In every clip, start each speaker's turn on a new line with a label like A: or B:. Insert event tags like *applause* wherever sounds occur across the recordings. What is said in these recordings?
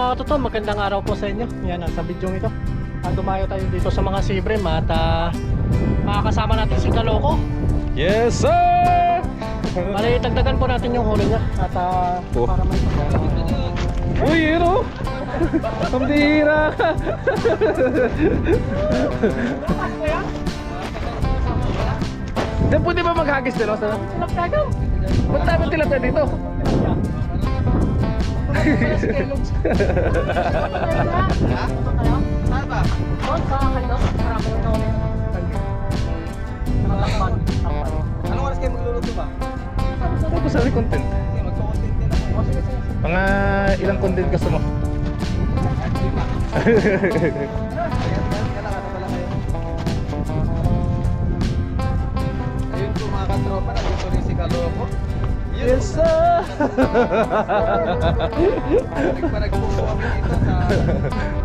A: mga totoo, magandang araw po sa inyo. Yan, sa video ito. Uh, dumayo tayo dito sa mga Sibrim at uh, makakasama natin si Kaloko.
B: Yes, sir!
A: Bali, dagdagan po natin yung huli niya at uh,
B: Oh.
A: para may
B: Uy, yun o! Pambira ka! Di, pwede ba maghagis din o? Ba't dapat tilapia dito?
C: Anong oras kayo magluluto ba?
B: Tapos sabi content.
C: Sige, magko-content din ako.
B: Mga ilang content gusto mo? *laughs*
C: Yes,
B: sir!
C: Nagparag po kami dito sa,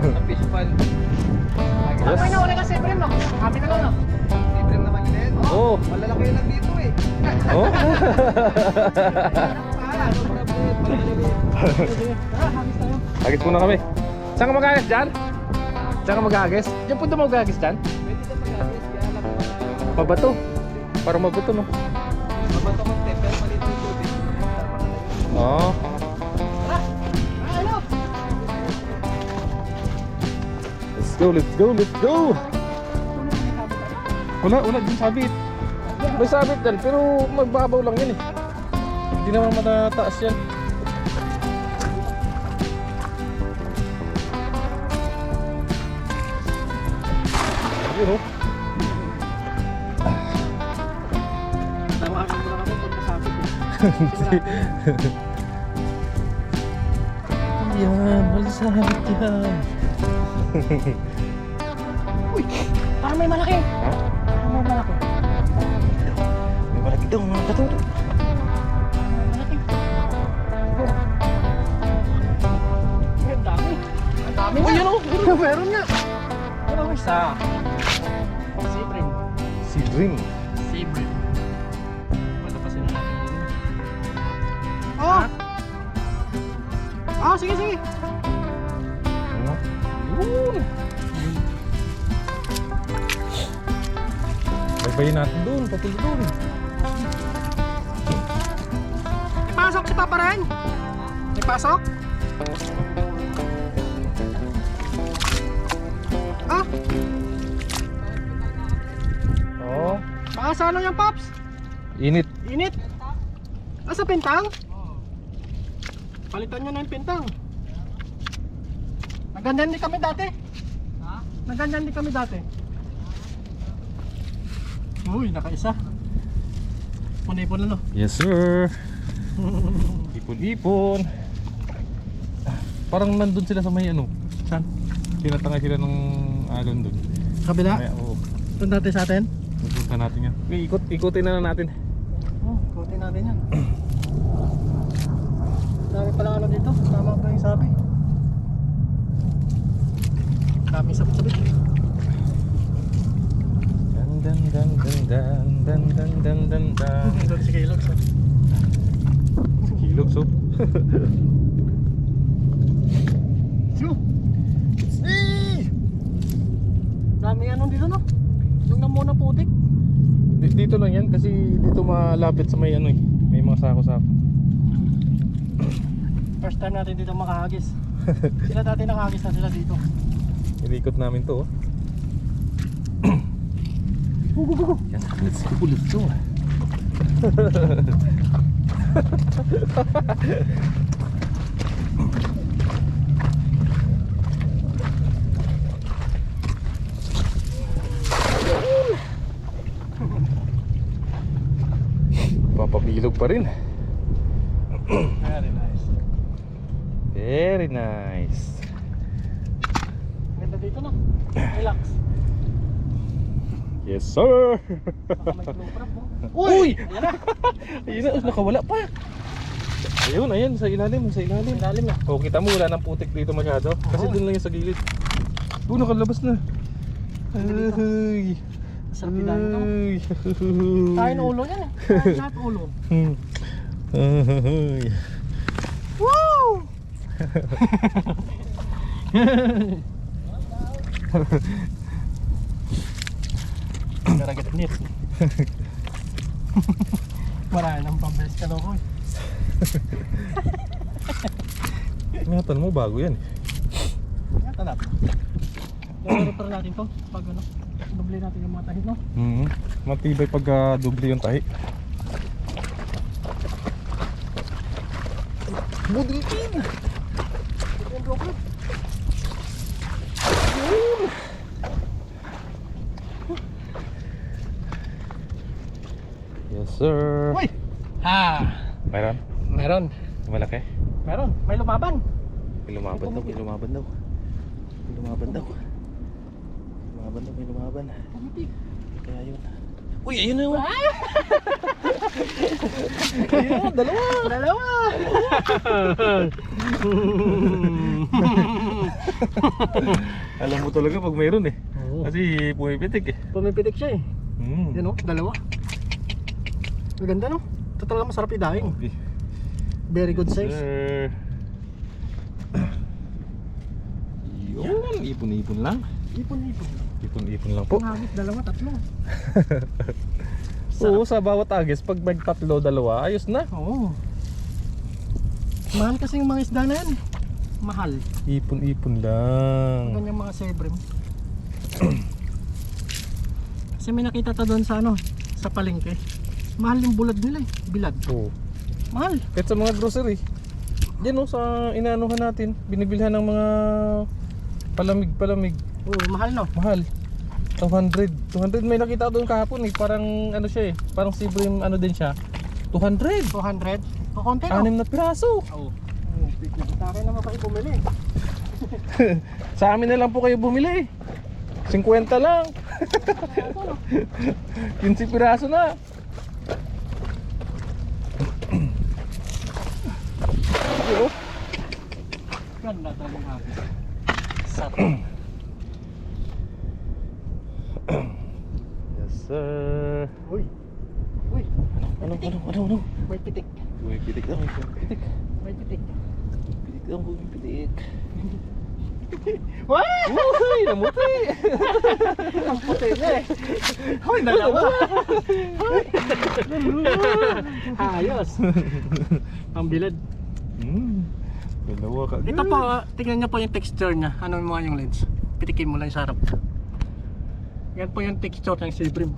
C: sa fish pond.
A: Yes. Ako na wala kasi Prem, no? Kami na lang, no?
C: Si Prem naman yun eh.
B: Oo. Oh.
C: Malalaki yun nandito eh.
B: Oo.
C: Oh. *laughs* Agis po
B: na kami. Saan ka mag-agis dyan? Saan ka mag-agis? Diyan po daw mag-agis dyan?
C: Pwede ka mag-agis. Ah,
B: mabato. Parang mabato no? Oo.
A: Ano?
B: Let's go, let's go, let's go! Wala, wala din sabit. May sabit din, pero magbabaw lang yan eh. Hindi naman matataas yan. Yun oh.
A: Tawagan mo na kami kung nasabit eh. *laughs*
B: yan. Malasabit yan. Uy!
A: Parang may malaki. Parang may malaki.
B: May malaki daw. Mga katuto.
A: Uy,
B: yan o!
A: Meron nga! Meron isa.
B: Si Dream. Si
A: Dream. Ah, sige, sige.
B: Yun. Baybayin natin doon, papunta doon.
A: Ipasok si Papa Ren. Ipasok. Ah,
B: Oo.
A: baka sa ano yan, Pops?
B: Init.
A: Init. Ah, sa pintang? Palitan nyo na yung pintang. Naganyan din kami dati.
C: Ha?
A: Naganyan din kami dati. Uy, nakaisa. Punipon na no.
B: Yes, sir. *laughs* Ipon-ipon. Parang nandun sila sa may ano.
A: Saan?
B: Tinatangay sila ng alon doon.
A: Kabila?
B: Kaya, oo.
A: Doon natin sa atin?
B: Pupunta natin yan. Okay, ikot, ikutin na lang natin.
A: Oh, kutin natin yan. *clears throat* Dami pala ano dito. Tama ba yung sabi? Dami sabit-sabit.
B: Dan dan dan dan dan dan dan dan dan dan.
A: Doon si Caleb. sa-
B: Kilog so. *laughs*
A: Dami ano dito no? Yung na muna putik.
B: Di- Dito lang yan kasi dito malapit sa may ano eh. May mga sako-sako.
A: First time natin dito makahagis. sila dati nakahagis na sila dito.
B: Inikot namin to oh.
A: Go, go, go, go.
B: Yan, let's go, let's go. Papabilog pa rin.
A: Very nice.
B: Very nice.
A: Ganda dito no? Relax.
B: Yes, sir.
A: Baka may clue mo.
B: Uy!
A: Ayan *laughs* na.
B: Ayun na, nakawala pa. Ayun, ayun, sa ilalim, sa ilalim.
A: Ilalim na.
B: Oh, kita mo wala nang putik dito masyado. Kasi
A: Oo.
B: doon lang yung sa gilid. Doon nakalabas na. Ay.
A: Sarap din ito.
B: Ay.
A: Kain ulo yan eh. Kain lahat ulo.
B: Hmm. *laughs* Ay.
A: Woo! Garagat nit. Marami ng pambilis ka loko eh.
B: Ingatan mo, bago yan.
A: Ito natin. I-repair natin to pag ano. Doble natin yung mga tahit no.
B: Mm Matibay pag ah, doble yung tahi. Budilin! Yes sir.
A: Uy! Ha!
B: Mayroon?
A: Meron.
B: Malaki?
A: Meron. May lumaban.
B: May lumaban daw, may lumaban daw. May lumaban daw. Lumaban daw, may lumaban.
A: Pumitik.
B: Kaya yun. Uy, ayun na yun. *laughs* ayun dalawa.
A: Dalawa! *laughs* *laughs* *laughs*
B: Alam mo talaga pag mayroon eh.
A: Oo.
B: Kasi pumipitik eh.
A: Pumipitik siya eh.
B: Mm.
A: Yan o, dalawa. Maganda no? Ito talaga masarap idaing.
B: Okay.
A: Very good size.
B: Sir. Yun, ipon-ipon lang.
A: Ipon-ipon.
B: Ipon-ipon lang po.
A: Pangagit, dalawa, tatlo. *laughs*
B: Oo, sa bawat agis, pag may tatlo, dalawa, ayos na.
A: Oo. Mahal kasi yung mga isda na yan. Mahal.
B: Ipon-ipon lang.
A: Ganyan mga sebrim. *clears throat* kasi may nakita ta doon sa ano, sa palengke. Mahal yung bulad nila eh. Bilad.
B: Oo.
A: Mahal.
B: Kahit sa mga grocery. Yan o, sa inaanuhan natin, binibilhan ng mga palamig-palamig.
A: Oo, mahal no.
B: Mahal. 200. 200 may nakita doon kahapon eh. Parang ano siya eh. Parang sibrim ano din siya. 200.
A: 200. O konti no.
B: Anim na piraso.
A: Oo. Sa akin naman kayo bumili. *laughs*
B: Sa amin na lang po kayo bumili. 50 lang. *laughs* 15 piraso na.
A: Ganda talaga. Sarap.
B: Yes sir.
A: Uy. Uy.
B: Ano, ano, ano, ano?
A: May pitik.
B: May pitik daw, may pitik.
A: May pitik.
B: Pitik daw, may pitik.
A: Wah!
B: Uy, namuti. *laughs*
A: Ang puti niya eh. Hoy, dalawa. Hoy. *laughs* Ayos. Ang bilad.
B: Hmm. Dalawa ka.
A: Ito po, ah, tingnan niyo po yung texture niya. Ano mga yung lens. Pitikin mo lang yung sarap. Yan po yung texture ng silbrim.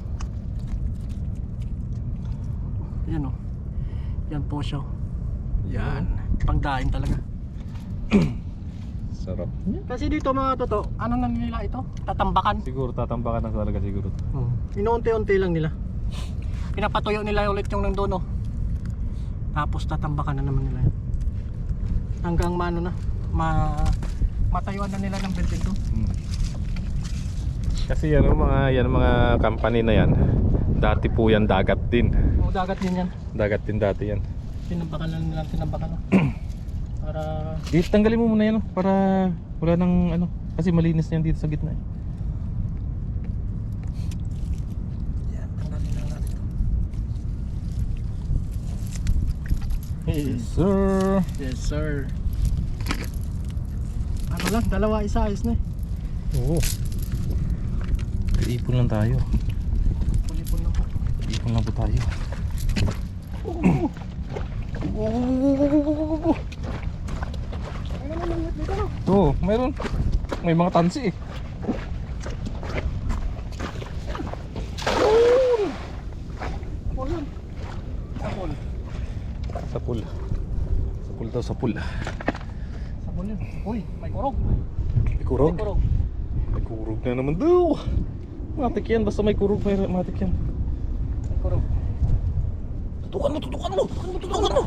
A: Yan o. Yan po siya. Yan. Pangdaing talaga. *clears throat*
B: Sarap.
A: Kasi dito mga toto, ano na nila ito? Tatambakan.
B: Siguro tatambakan na talaga siguro.
A: Hmm. Inuunti-unti lang nila. Pinapatuyo nila ulit yung nandun oh. Tapos tatambakan na naman nila. Hanggang maano na, ma matayuan na nila ng building to.
B: Hmm. Kasi yan ang mga yan mga company na yan. Dati po yan dagat din.
A: O dagat din yan.
B: Dagat din dati yan.
A: Tinambakan na nila, tinambakan na. *clears throat* Para
B: Di tanggalin mo muna yan oh, para wala nang ano kasi malinis na yan dito sa gitna. eh.
A: yan, tanggalin lang natin to.
B: Yes sir.
A: Yes sir. Ano lang, dalawa isa ayos na eh.
B: Oo. Ipon lang tayo.
A: Pulipon lang po.
B: Ipon lang po tayo.
A: Ano naman yung dito no?
B: Oo, mayroon. May mga tansi eh.
A: Sapol yun. Sapol.
B: Sa pool. Sa pool daw, sa pool.
A: Sapol yun. Uy, may kurog.
B: May kurog.
A: May kurog.
B: May kurog na naman daw. Matik yan, basta may kurog, may matik yan.
A: May kurog.
B: Tutukan mo, tutukan mo! Tutukan mo!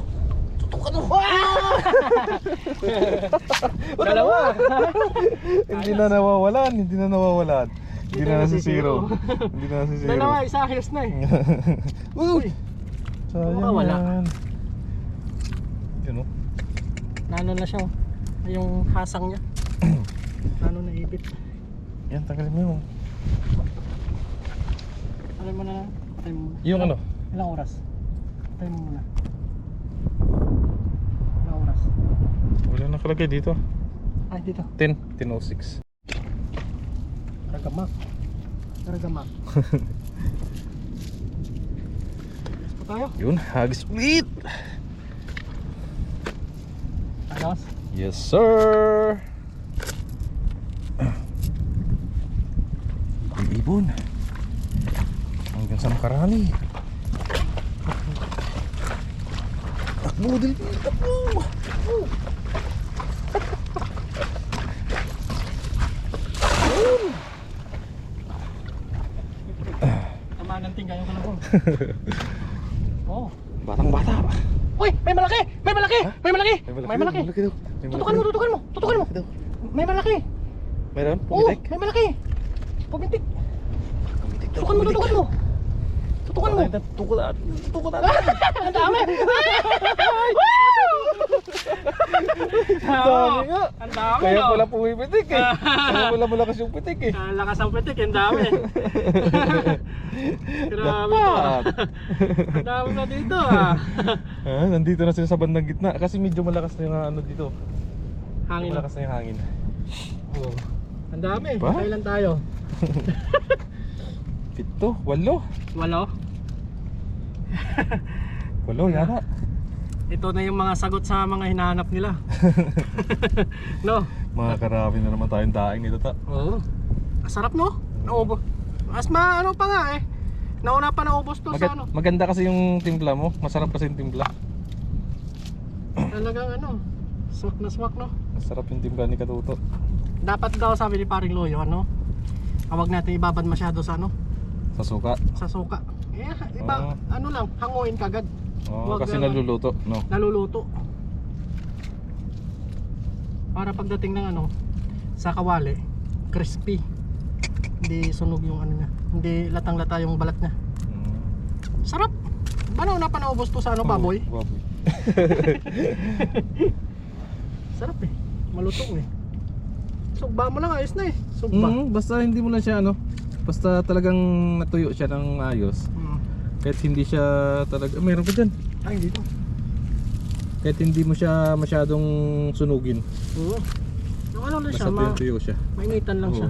B: Tutukan mo! *laughs*
A: Dalawa. *laughs*
B: hindi na nawawalan, hindi na nawawalan. Hindi na nasisiro. hindi na nasisiro.
A: Dalawa, isa ayos na eh. *laughs*
B: Uy! Sayang
A: Mawawala.
B: yan. Yun o.
A: Nano na siya. oh. Yung hasang niya. *clears throat* Nano na ibit.
B: Yan, tanggalin mo yun.
A: Alam mo na lang.
B: Yung ano?
A: Ilang oras? Patay mo muna. Ilang oras?
B: Wala nakalagay dito.
A: Ay, dito.
B: 10, 10.06.
A: Karagamak. Karagamak. Pa tayo.
B: Yun, hag split!
A: Ayos.
B: Yes, sir! May ibon. Hanggang sa makarami. Takbo, Delphi! Takbo! Takbo!
A: Tama ng tingga yung kalabong. *laughs* oh.
B: Batang bata pa.
A: Uy, may malaki! May malaki! May malaki! May malaki!
B: Malaki. May
A: Tutukan mo, tutukan mo, tutukan mo. May malaki.
B: Meron?
A: Oo,
B: Pumitik?
A: may malaki. Pumitik. Tutukan mo, tutukan mo. Tutukan mo.
B: Tukot at. *laughs* Tukot at.
A: Ang dami. *laughs*
B: Dami nga.
A: Ang dami.
B: Kaya
A: no?
B: pala pumipitik eh. Kaya pala malakas yung pitik eh.
A: Ang lakas ang pitik, ang dami. *laughs* Grabe to.
B: Dapat.
A: Ang dami na dito ah.
B: Ah, nandito na sila sa bandang gitna kasi medyo malakas na yung ano dito.
A: Hangin.
B: Malakas na yung hangin.
A: Oh. Ang dami.
B: Ba?
A: Kailan tayo? *laughs*
B: Pito, walo.
A: Walo.
B: Walo yata.
A: Ito na yung mga sagot sa mga hinahanap nila. *laughs* no?
B: Mga karami na naman tayong daing nito ta.
A: Oo. Sarap no? Naubo. Mas ma ano pa nga eh. Nauna pa naubos to sa
B: Maga-
A: ano.
B: maganda kasi yung timpla mo. Masarap kasi yung timpla.
A: Talagang ano. Swak na swak no?
B: Masarap yung timpla ni Katuto.
A: Dapat daw sabi ni paring Loyo ano. Huwag natin ibabad masyado sa ano,
B: Sa suka.
A: sa suka. Eh, iba,
B: Oo.
A: ano lang, hanguin kagad.
B: Oh,
A: Wag
B: kasi
A: naman.
B: naluluto, no?
A: Naluluto. Para pagdating ng ano, sa kawali, crispy. Hindi sunog yung ano niya. Hindi latang-lata yung balat niya.
B: Mm.
A: Sarap. Paano na pa naubos to sa ano, baboy?
B: Oh, baboy. *laughs*
A: Sarap eh. Malutong eh. Sugba mo lang, ayos na eh. Sugba.
B: Mm, basta hindi mo lang siya ano. Basta talagang natuyo siya ng ayos. Kahit hindi siya talaga, ah, meron ka dyan.
A: Ay, dito.
B: Kahit hindi mo siya masyadong sunugin.
A: Oo. Yung ano lang siya,
B: Basta
A: ma
B: tuyo siya.
A: mainitan lang
B: Oo.
A: siya.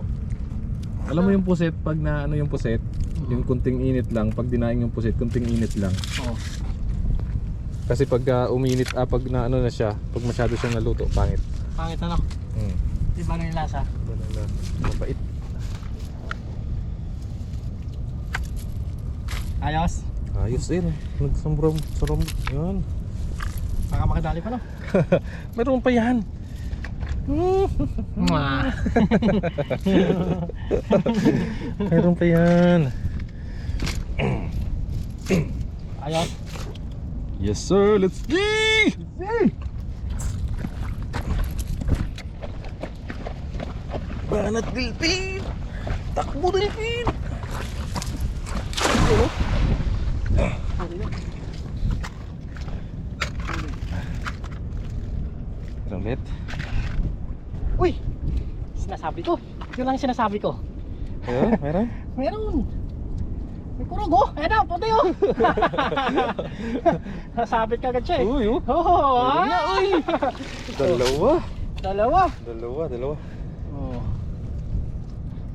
B: Alam mo yung puset, pag na ano yung puset,
A: Oo.
B: yung kunting init lang, pag dinaing yung puset, kunting init lang.
A: Oo.
B: Kasi pag ah, uminit, ah, pag na ano na siya, pag masyado siyang naluto, pangit.
A: Pangit ano?
B: Hmm.
A: Iba na yung lasa.
B: Mapait.
A: Ayos.
B: Ayos no? Nagsambram, saram. Yan.
A: Baka makadali pa no? *laughs*
B: Meron pa yan. *laughs* Meron pa yan.
A: Ayos.
B: Yes sir, let's go! Banat Delphin! Takbo Delphin! Meron ulit?
A: Uy! Sinasabi ko. Yun lang sinasabi ko.
B: Meron? Meron? *laughs*
A: Meron. May kurog oh. Ayan na, puti oh. *laughs* Nasabit ka agad siya eh.
B: Uy, oh.
A: Oo.
B: Na,
A: ah.
B: uy! *laughs* Dalawa!
A: Dalawa.
B: Dalawa, dalawa.
A: Oh.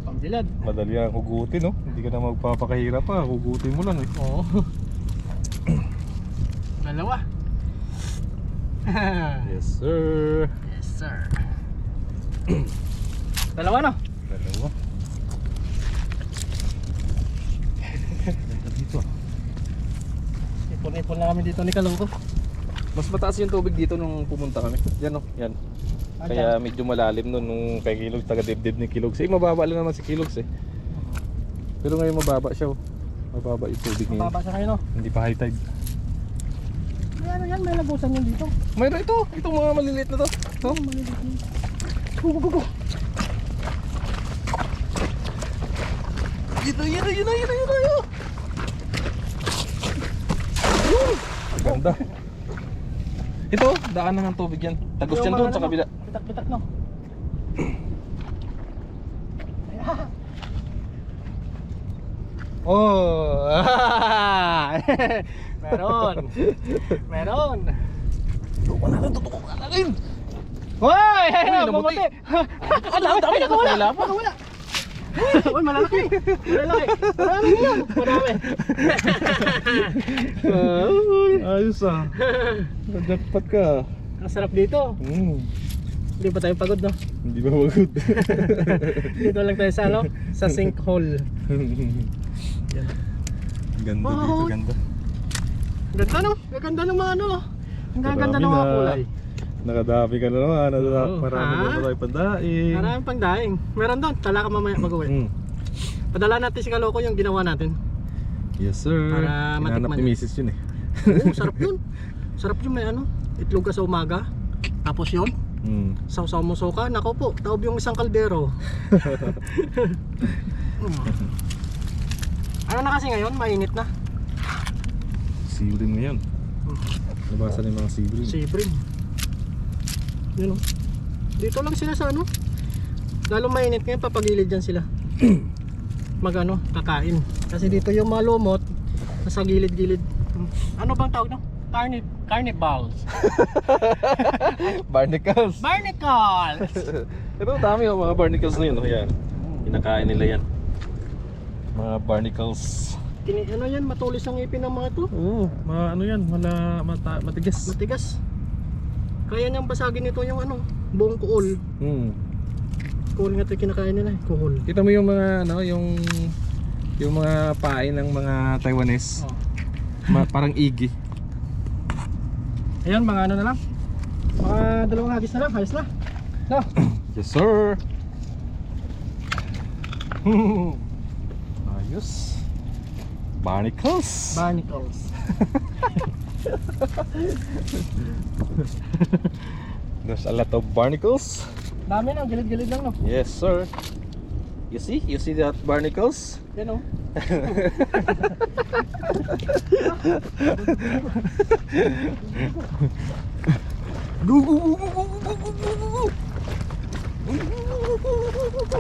A: Pambilad.
B: Madali ang hugutin, no? Hindi ka na magpapakahirap pa. Hugutin mo lang, eh.
A: Oo. *coughs* Dalawa. *laughs*
B: Yes, sir.
A: yes, sir. *clears throat* Dalawa no?
B: Dalawa. Ganda dito.
A: Ipon-ipon na kami dito ni Kalungko.
B: Mas mataas yung tubig dito nung pumunta kami. Yan, no? Yan. Kaya medyo malalim nun nung kay Kilog, taga dibdib ni Kilog. Eh, mababa lang naman si Kilog, eh. Pero ngayon mababa siya, oh. Mababa yung tubig ngayon.
A: Mababa siya kayo no?
B: Hindi pa high tide.
A: May ano yan, may lagusan yan dito.
B: Mayroon ito. Itong mga maliliit na to. No?
A: Go, go, go, go.
B: Yun na, yun na, yun na, yun na, yun na, yun. Ganda. Ito, daanan ng tubig yan. Tagos yan doon sa
A: ano,
B: kabila.
A: Bitak-bitak no? *clears throat* Oh! *laughs* Meron! *laughs* Meron!
B: Tutukan natin, tutukan natin.
A: Hoy!
B: Uy, namuti.
A: Ang dami, na wala. Wala. Uy, malalaki. Malalaki. Marami yan. Marami. *laughs*
B: Ayos ah. Jackpot ka.
A: Ang sarap dito.
B: Mm.
A: Hindi pa tayo pagod, no?
B: Hindi ba magod? *laughs*
A: Dito lang tayo sa, ano? Sa sinkhole.
B: ganda
A: Wow.
B: ganda.
A: Ganda, no? Ganda ng mga, ano? Ang gaganda ng mga kulay.
B: Nakadami ka na naman. Ano,
A: Oo.
B: marami
A: Ah.
B: na tayo pandaing.
A: Maraming pang daing. Meron doon. Tala ka mamaya mag-uwi.
B: Mm.
A: Padala natin si Kaloko yung ginawa natin.
B: Yes sir.
A: Para
B: Hinahanap
A: matikman
B: ni. Mrs. yun eh.
A: Oo, sarap yun. Sarap yun may ano. Itlog ka sa umaga. Tapos yun,
B: Mm.
A: Sausaw mo suka, nako po, taob yung isang kaldero. *laughs* ano na kasi ngayon, mainit na.
B: Sibrim ngayon. Nabasa na yung mga sibrim.
A: Sibrim. Yun o. Dito lang sila sa ano. Lalo mainit ngayon, papagilid dyan sila. *clears throat* Mag ano, kakain. Kasi dito yung mga lumot, nasa gilid-gilid. Ano bang tawag no? Carni carnivals. *laughs*
B: Barnacles.
A: Barnacles! *laughs*
B: Ito dami yung mga barnacles na yun. Oh, yan. Kinakain nila yan. Mga barnacles.
A: Kini, ano yan, matulis ang ngipin ng mga to.
B: Oo, mga ano yan, wala mata, matigas.
A: Matigas. Kaya niyang basagin nito yung ano, buong kuol.
B: Hmm.
A: Kuol nga ito kinakain nila eh, kuol.
B: Kita mo yung mga ano, yung yung mga pain ng mga Taiwanese.
A: Oh.
B: Ma- parang igi.
A: Ayan, mga ano na lang. Mga dalawang hagis na lang, hayos na. No. *coughs*
B: Yes, sir. *laughs* Ayos. Barnacles.
A: Barnacles.
B: There's a lot of barnacles.
A: Dami na, gilid-gilid lang no.
B: Yes, sir. You see? You see that barnacles?
A: Yan oh.
B: Go, go, go, go, go, go, go, go, go,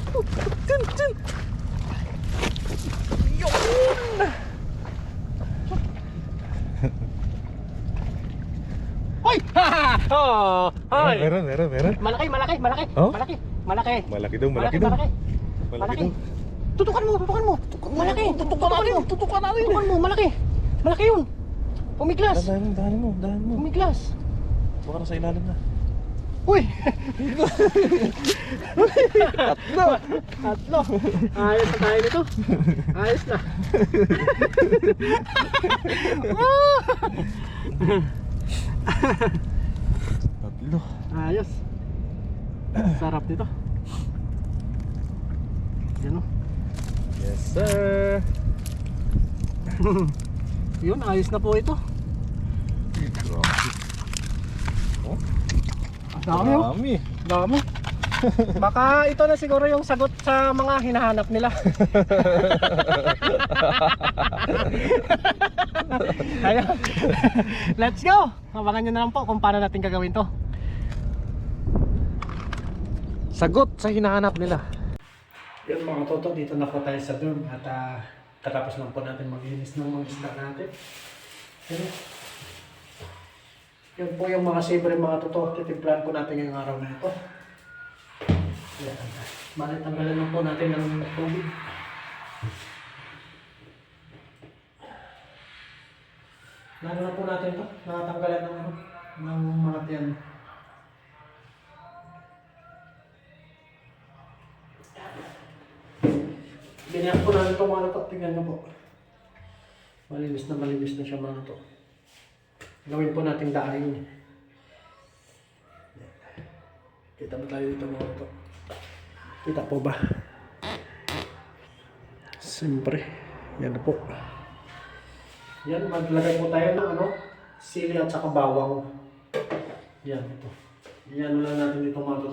B: go. Tin, tin. Yun!
A: Hoy! Oh, hoy!
B: Meron, meron, meron.
A: Malaki, malaki, malaki.
B: Oh?
A: Malaki, malaki.
B: Malaki daw, malaki
A: Malaki,
B: daw.
A: malaki.
B: Malaki
A: Malaki.
B: daw.
A: Tutukan mo, tutukan mo. Malaki. Tutukan natin, tutukan natin. Tutukan mo, malaki. Malaki yun. Pumiglas.
B: Dahan, dahan mo, dahan mo.
A: Pumiglas.
B: Baka nasa ilalim na.
A: Uy!
B: Tatlo!
A: Tatlo. Ayos na tayo nito. Ayos na. *laughs*
B: Tatlo.
A: Ayos. Sarap nito. Yan o.
B: Yes, sir. *laughs*
A: Yun, ayos na po ito. Ang dami oh.
B: Dami.
A: Dami. *laughs* Baka ito na siguro yung sagot sa mga hinahanap nila. *laughs* Ayun. Let's go! Abangan nyo na lang po kung paano natin gagawin to.
B: Sagot sa hinahanap nila.
A: Yun mga toto, dito na po tayo sa dorm at ah, katapos lang po natin maglinis ng mga isda natin. Yun. Yun po yung mga savory mga toto, titimplahan po natin ngayong araw na ito. Yan. Balik lang po natin ng tubig. Lalo na po natin ito, nakatanggalan ng, ano, ng mga tiyan. Binayak po namin itong mga ito. Tingnan nyo po. Malinis na malinis na siya mga ito. Gawin po nating daanin. Kita mo tayo dito mga ito. Kita po ba? Siyempre. Yan na po. Yan, maglagay po tayo ng ano, sili at saka bawang. Yan, ito. Yan lang natin dito mga ito.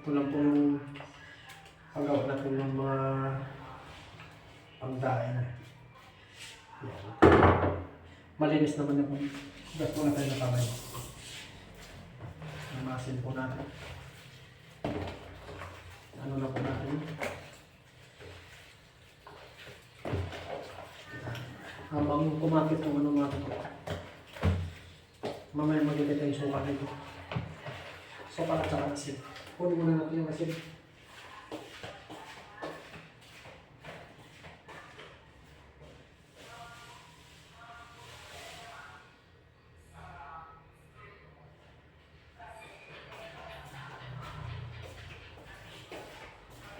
A: Ito lang po yung paggawa natin ng mga pangdain. Yan. Malinis naman yung gas po natin na kamay. Namasin po natin. Ano na po natin? Habang kumakit yung ano natin. Mamaya magkikita yung suka nito. Suka at saka asin. Kunin muna natin yung asin.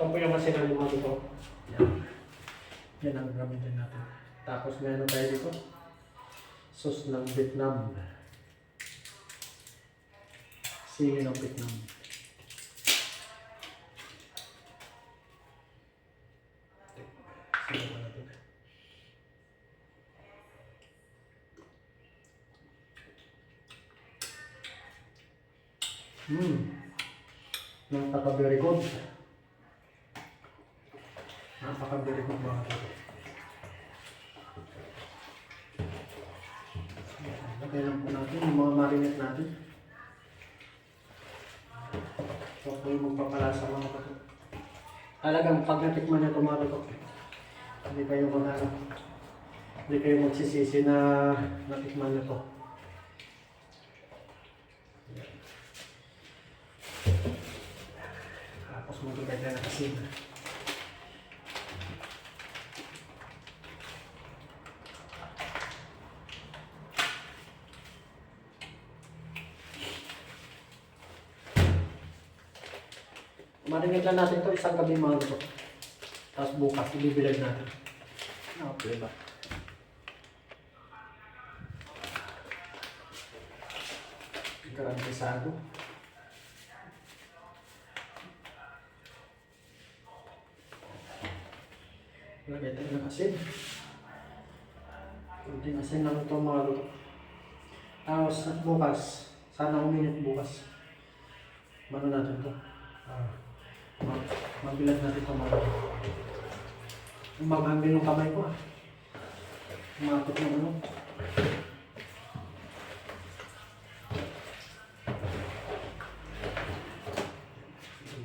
A: Ito po yung asin ng lima dito. Yan. Yan ang gamitin natin. Tapos meron tayo dito. Sauce ng Vietnam. Sili ng Vietnam. Sili pa natin. Hmm. Napaka-very good. Napaka-very good mga kapatid. Lagay lang po natin yung mga marinate natin. Ito po yung magpapalasa mga kapatid. Talagang pag natikman ito mga kapatid, hindi kayo mga hindi kayo magsisisi na natikman niyo ito. Tapos magbigay tayo ng asin. Marinate lang natin ito isang gabi mga ito. Tapos bukas ibibilag natin. Okay ba? Garantisado. Lagay tayo ng asin. Kunting asin lang ito mga luto. Tapos bukas, sana uminit bukas. Mano natin ito? Ah, mabilag natin luto. Maghangin yung kamay ko ah. Umatot ng ano.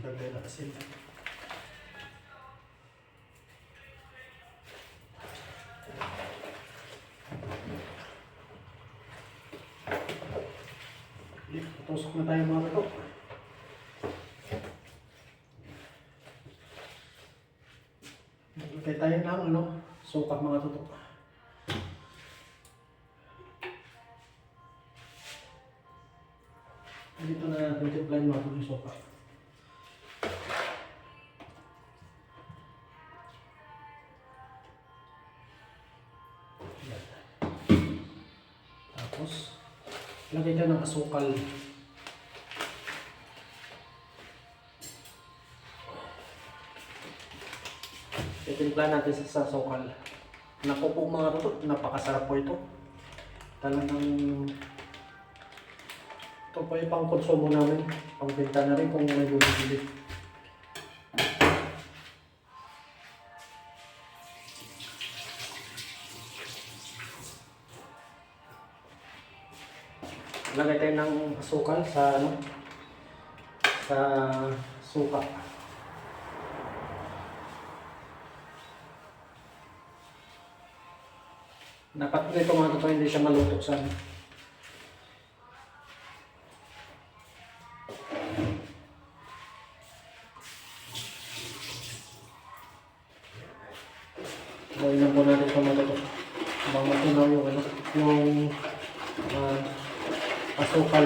A: Lagay na asin. Tusok na tayo mga ito. Maglagay tayo ng ano, suka mga tutok. Dito na natin tiplan mga tutok yung suka. Yan. Tapos, lagay ka ng asukal. Titimpla natin sa sasukal. Naku po mga tuto, napakasarap po ito. Talagang ito po yung pang konsumo namin. Pangbenta na rin kung may bumibili. Lagay tayo ng asukal sa ano sa suka. Dapat ito mga totoo hindi siya maluto sa. Gawin lang po natin ito mga totoo. Habang matunaw yung ano, yung ah, asukal.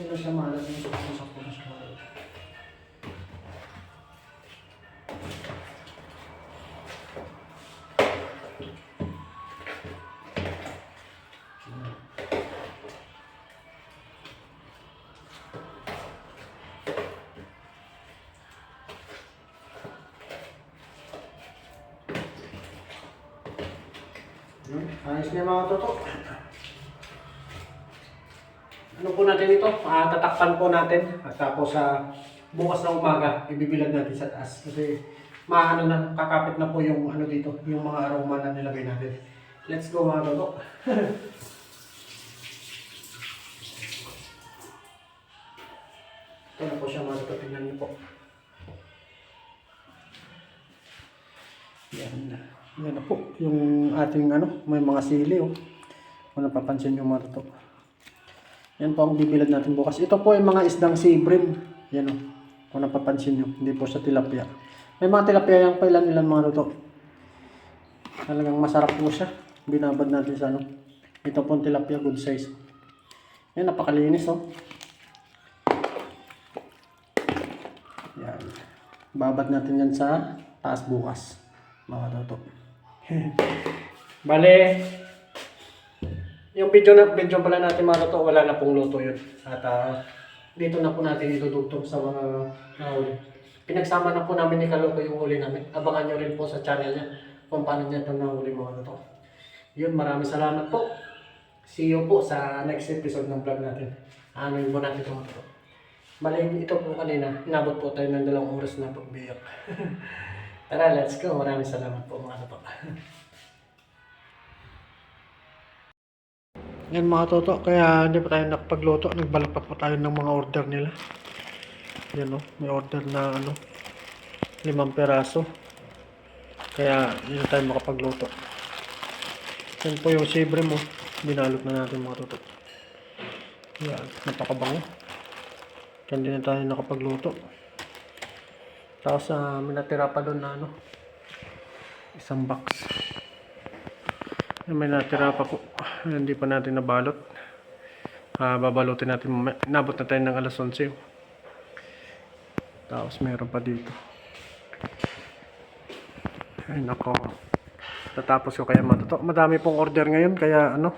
A: Basta hindi na siya maalat yung sakto na siya maalat. Hmm, Ayos na yung mga toto. Ano po natin ito? Ah, tatakpan po natin. At tapos sa bukas na umaga, ibibilag natin sa taas. Kasi maano na, kakapit na po yung ano dito, yung mga aroma na nilagay natin. Let's go mga toto. *laughs* Ito na po siya mga toto. Tingnan niyo po. Yan. Yan na po. Yung ating ano, may mga sili oh. Kung napapansin yung mga toto. Yan po ang bibilad natin bukas. Ito po yung mga isdang sibrim. Yan o. Kung napapansin nyo. Hindi po sa tilapia. May mga tilapia yung pailan-ilan mga luto. Talagang masarap po siya. Binabad natin sa ano. Ito po ang tilapia. Good size. Yan. Napakalinis o. Yan. Babad natin yan sa taas bukas. Mga luto. *laughs* Bale, yung video na video pala natin mga luto, wala na pong luto yun. At ah, dito na po natin itutugtog sa mga nahuli. Pinagsama na po namin ni Kaloko yung huli namin. Abangan nyo rin po sa channel niya kung paano niya ito nahuli mga luto. Yun, maraming salamat po. See you po sa next episode ng vlog natin. Ano yung po natin ito mga luto. Bali, ito po kanina, inabot po tayo ng dalawang oras na pagbiyak. *laughs* Tara, let's go. Maraming salamat po mga luto. *laughs* Yan mga toto, kaya hindi pa tayo nakapagluto. Nagbalik pa po tayo ng mga order nila. Yan o, may order na ano, limang peraso. Kaya hindi tayo makapagluto. Yan po yung sibre mo. Binalot na natin mga toto. Yan, napakabango. Kaya hindi na tayo nakapagluto. Tapos uh, may natira pa doon na ano, isang box. May natira pa po. Hindi pa natin nabalot. Ah, babalutin natin mamaya. Na tayo ng alas 11. Tapos meron pa dito. Ay nako. Tatapos ko kaya matuto. Madami pong order ngayon kaya ano.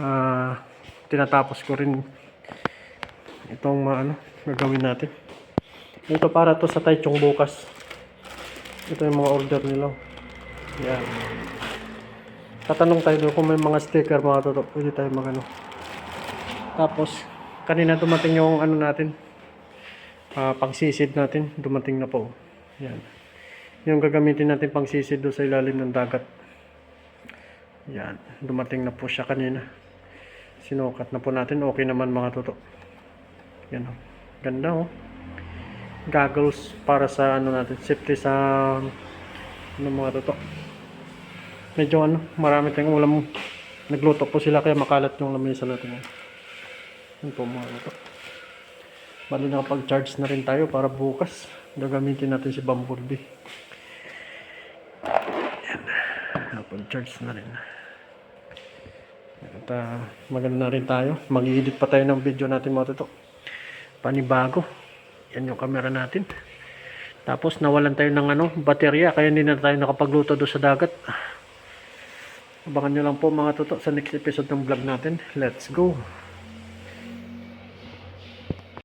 A: Ah, tinatapos ko rin itong ano gagawin natin. Ito para to sa Taichung bukas. Ito yung mga order nila. Yan. Tatanong tayo doon kung may mga sticker mga toto. Pwede tayo magano. Tapos, kanina dumating yung ano natin. ah pangsisid natin. Dumating na po. Yan. Yung gagamitin natin pangsisid doon sa ilalim ng dagat. Yan. Dumating na po siya kanina. Sinukat na po natin. Okay naman mga toto. Yan o. Ganda oh. Goggles para sa ano natin. Safety sa ano mga toto medyo ano, marami tayong ulam. Nagluto po sila kaya makalat yung lamesa natin. Yun po mga ito. Bali nakapag-charge na rin tayo para bukas. Gagamitin natin si Bumblebee. Yan. Nakapag-charge na rin. At uh, maganda na rin tayo. Mag-edit pa tayo ng video natin mga ito. Panibago. Yan yung camera natin. Tapos nawalan tayo ng ano, baterya kaya hindi na tayo nakapagluto doon sa dagat. Abangan nyo lang po mga toto sa next episode ng vlog natin. Let's go!